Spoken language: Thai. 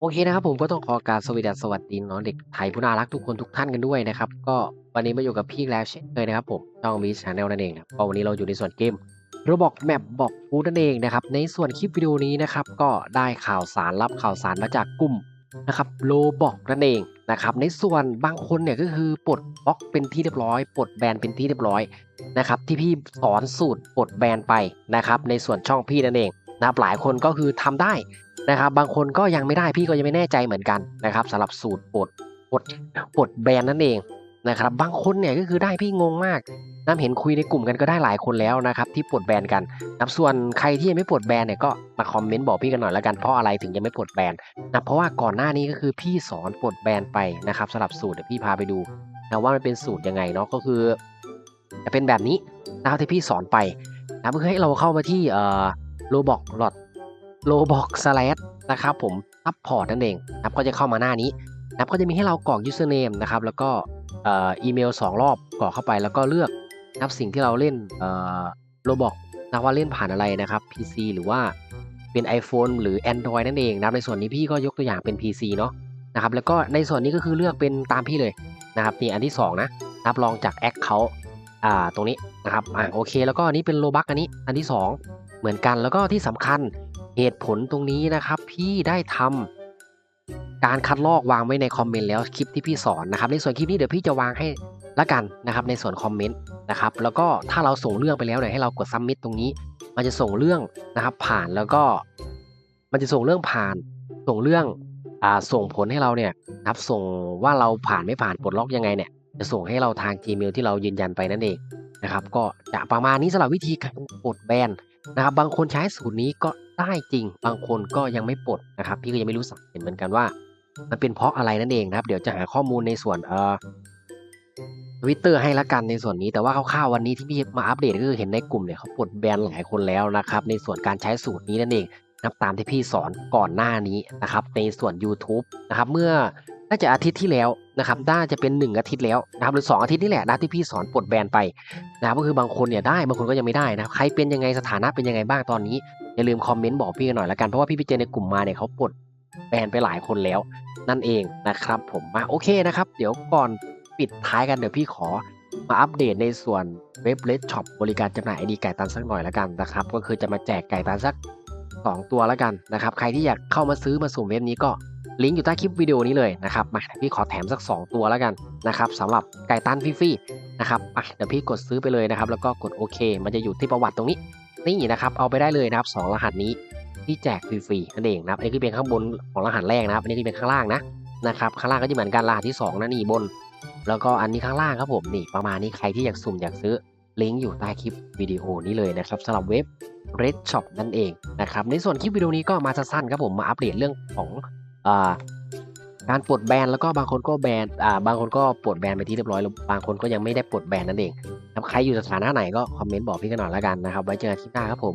โอเคนะครับผมก็ต้องขอกราบสวัสดีสวัสดีน้องเด็กไทยผู้น่ารักทุกคนทุกท่านกันด้วยนะครับ ก็วันนี้มาอยู่กับพี่แล้วเช่นเคยนะครับผมช่องมีชาแนลนั่นเองนะครับก็วันนี้เราอยู่ในส่วนเกมเราบอกแมปบอกฟูนั่นเองนะครับในส่วนคลิปวิดีโอนี้นะครับ ก็ได้ข่าวสารรับข่าวสารมาจากกลุ่มนะครับโลบอกนั่นเองนะครับ ในส่วนบางคนเนี่ยก็คือปลดบล็อกเป็นที่เรียบร้อยปลดแบนเป็นที่เรียบร้อยนะครับ ที่พี่สอนสูตรปลดแบนไปนะครับ ในส่วนช่องพี่นั่นเองนะครับหลายคนก็คือทำได้ นะครับ บางคนก็ยังไม่ได้พี่ก็ยังไม่แน่ใจเหมือนกันนะครับสำหรับสูตรปลดปลดปลดแบรนด์นั่นเองนะครับ บางคนเนี่ยก็คือได้พี่งงมากน้ำเห็นคุยในกลุ่มกันก็ได้หลายคนแล้วนะครับที่ปลดแบรนด์กันนับส่วนใครที่ยังไม่ปลดแบรนด์เนี่ยก็มาคอมเมนต์บอกพี่กันหน่อยละกันเพราะอะไรถึงยังไม่ปลดแบรนด์นะเพราะว่าก่อนหน้านี้ก็คือพี่สอนปลดแบรนด์ไปนะครับสำหรับสูตรเดี๋ยวพี่พาไปดูนะว่ามันเป็นสูตรยังไงเนาะก็คือจะเป็นแบบนี้นะครับที่พี่สอนไปนะเพื่อให้เราเข้ามาที่เอ่อโลบอกหลอด โลบอกสแลดนะครับผมซัพพอร์ตนั่นเองนะครับก็จะเข้ามาหน้านี้นะครับก็จะมีให้เรากรอก username นะครับแล้วก็อีเมล 2 รอบกรอกเข้าไปแล้วก็เลือกนะครับสิ่งที่เราเล่นเอ่อโลบอกนะว่าเล่นผ่านอะไรนะครับ PC หรือว่าเป็น iPhone หรือ Android นั่นเองนะครับในส่วนนี้พี่ก็ยกตัวอย่างเป็น PC เนาะนะครับแล้วก็ในส่วนนี้ก็คือเลือกเป็นตามพี่เลยนะครับนี่อันที่สองนะนะครับลองจาก Account อ่าตรงนี้นะครับอ่าโอเค แล้วก็อันนี้เป็นโลบักอันนี้อันที่สองเหมือนกันแล้วก็ที่สำคัญ เหตุผลตรงนี้นะครับ พี่ได้ทำการคัดลอกวางไว้ในคอมเมนต์แล้วคลิปที่พี่สอนนะครับ ในส่วนคลิปนี้เดี๋ยวพี่จะวางให้ละกันนะครับ ในส่วนคอมเมนต์นะครับ แล้วก็ถ้าเราส่งเรื่องไปแล้วเนี่ยให้เรากดซัมมิตตรงนี้ มันจะส่งเรื่องนะครับ ผ่านแล้วก็ มันจะส่งเรื่องผ่าน ส่งเรื่องอ่าส่งผลให้เราเนี่ยนะครับ ส่งว่าเราผ่านไม่ผ่านปลดล็อกยังไงเนี่ย จะส่งให้เราทาง Gmail ที่เรายืนยันไปนั่นเองนะครับ ก็จะประมาณนี้สำหรับวิธีการปลดแบนนะครับ บางคนใช้สูตรนี้ก็ ได้จริง บางคนก็ยังไม่ปลดนะครับ พี่ก็ยังไม่รู้สาเหตุเหมือนกันว่า มันเป็นเพราะอะไรนั่นเองนะครับ เดี๋ยวจะหาข้อมูลในส่วนเอ่อทวิตเตอร์ให้ละกันในส่วนนี้แต่ว่าคร่าวๆวันนี้ที่พี่มาอัปเดตก็คือเห็นในกลุ่มเนี่ยเขาปลดแบนหลายคนแล้วนะครับ ในส่วนการใช้สูตรนี้นั่นเองนับตามที่พี่สอนก่อนหน้านี้นะครับ ในส่วน YouTube นะครับ เมื่อน่าจะอาทิตย์ที่แล้ว นะครับน่าจะเป็น 1 อาทิตย์แล้วนะครับหรือ 2 อาทิตย์นี่แหละนะที่พี่สอนปลดแบนไปนะครับก็คือบางคนเนี่ยได้บางคนก็ยังไม่ได้นะใครเป็นยังไงสถานะเป็นยังไงบ้างตอนนี้อย่าลืมคอมเมนต์บอกพี่กันหน่อยละกันเพราะว่าพี่ไปเจอในกลุ่มมาเนี่ยเขาปลดแบนไปหลายคนแล้ว นั่นเองนะครับ ผมมาโอเคนะครับ เดี๋ยวก่อนปิดท้ายกันเดี๋ยวพี่ขอมาอัปเดตในส่วนเว็บเลดช็อปบริการจำหน่ายไอดีไก่ตันสักหน่อยละกันนะครับก็คือจะมาแจกไก่ตันสัก 2 ตัวละกันนะครับใครที่อยากเข้ามาซื้อมาสุ่มเว็บนี้ก็ ลิงก์อยู่ใต้คลิปวิดีโอนี้เลยนะครับมาพี่ขอแถมสัก 2 ตัวแล้วกันนะครับสำหรับไก่ตันฟรีๆนะครับอะเดี๋ยวพี่กดซื้อไปเลยนะครับ แล้วก็กดโอเค มันจะอยู่ที่ประวัติตรงนี้นี่นะครับ เอาไปได้เลยนะครับสองรหัสนี้ที่แจกฟรีๆนั่นเองนะครับอันนี้คือเป็นข้างบนของรหัสแรกนะครับอันนี้คือเป็นข้างล่างนะนะครับข้างล่างก็จะเหมือนกันรหัสที่สองนะนี่บน แล้วก็อันนี้ข้างล่างครับผมนี่ประมาณนี้ใครที่อยากสุ่มอยากซื้อลิงก์อยู่ใต้คลิปวิดีโอนี้เลยนะครับสำหรับเว็บ Red Shop นั่นเองนะครับในส่วนคลิปวิดีโอนี้ก็มาสั้นๆครับผมมาอัปเดตเรื่องของ การปลดแบนแล้วก็บางคนก็แบนอ่าบางคนก็ปลดแบนไปที่เรียบร้อยแล้วบางคนก็ยังไม่ได้ปลดแบนนั่นเองครับใครอยู่สถานะไหนก็คอมเมนต์บอกพี่กันหน่อยละกันนะครับ ไว้เจอกันคลิปหน้าครับผม